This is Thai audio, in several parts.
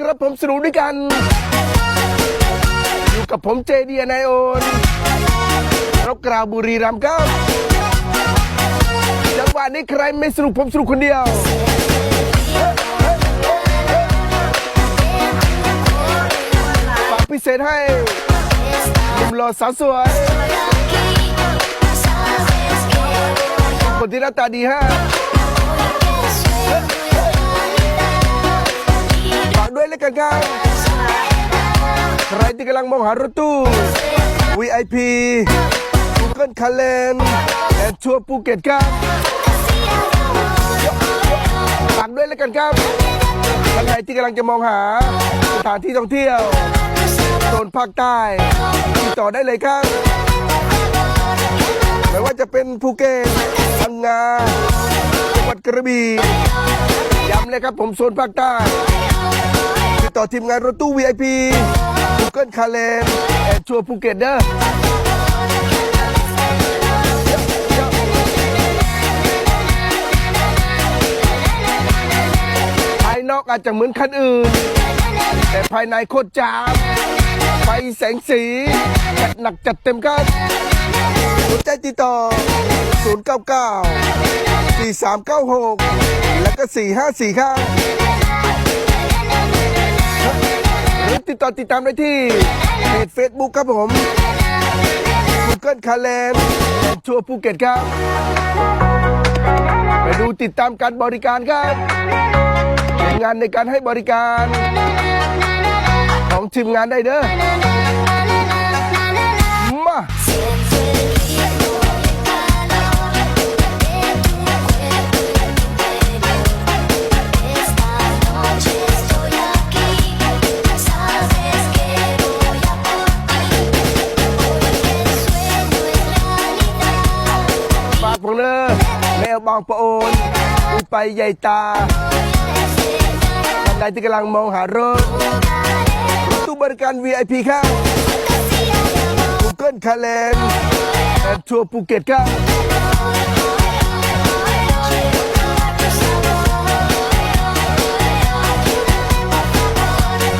ครับผมสนุกด้วยกัน อยู่กับผมเจดีนายโอนรบกราวบุรีรัมย์ครับจังหวะนี้ใครไม่สนุกผมสนุกคนเดียวฝากพิเศษให้หนุ่มหล่อสาวสวยคนที่หน้าตาดีฮะ ด้วยแล้วกันครับ ใครที่กำลังมองหารถตู้ VIP Google c a l e n และทัวร์ภูเก็ตครับฝากด้วยแล้วกันครับท่านใดที่กำลังจะมองหาสถานที่ท่องเที่ยวโซนภาคใต้ติดต่อได้เลยครับไม่ว่าจะเป็นภูเก็ตพังงาจังหวัดกระบี่ย้ำเลยครับผมโซนภาคใต้ ติดต่อทีมงานรถตู้ VIP Google c a l e n แอนทัวร์ภูเก็ตเด้อภายนอกอาจจะเหมือนคันอื่น แต่ภายในโคตรจามไฟแสงสี จัดหนักจัดเต็มครับสนใจติดต่อ 099 4396 แล้วก็ 454 ครับ อติดติดตามได้ที่เพจ Facebook ครับผม Google c a l e n ทัวร์ภูเก็ตครับ ไปดูติดตามการบริการครับผลงานในการให้บริการ ของทีมงานได้เด้อมา แมวบางปะโอนอุไปใหญ่ตาท่านใดที่กำลังมองหารถตู้บริการ VIP ครับ Google c a l e n แอนทัวร์ภูเก็ตครับ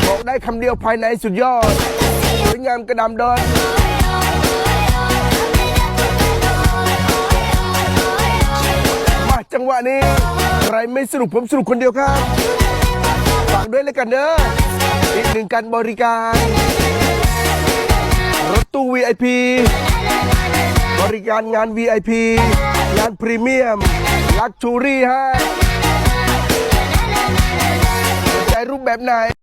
บอกได้คำเดียวภายในสุดยอดสวยงามกระดำดอน วะนี้ใครไม่สนุกผมสนุกคนเดียวครับฝากด้วยแล้วกันเด้ออีกหนึ่งการบริการ รถตู้ VIP บริการงาน VIP งานพรีเมียมลักชูรี่ฮะสนใจรูปแบบไหน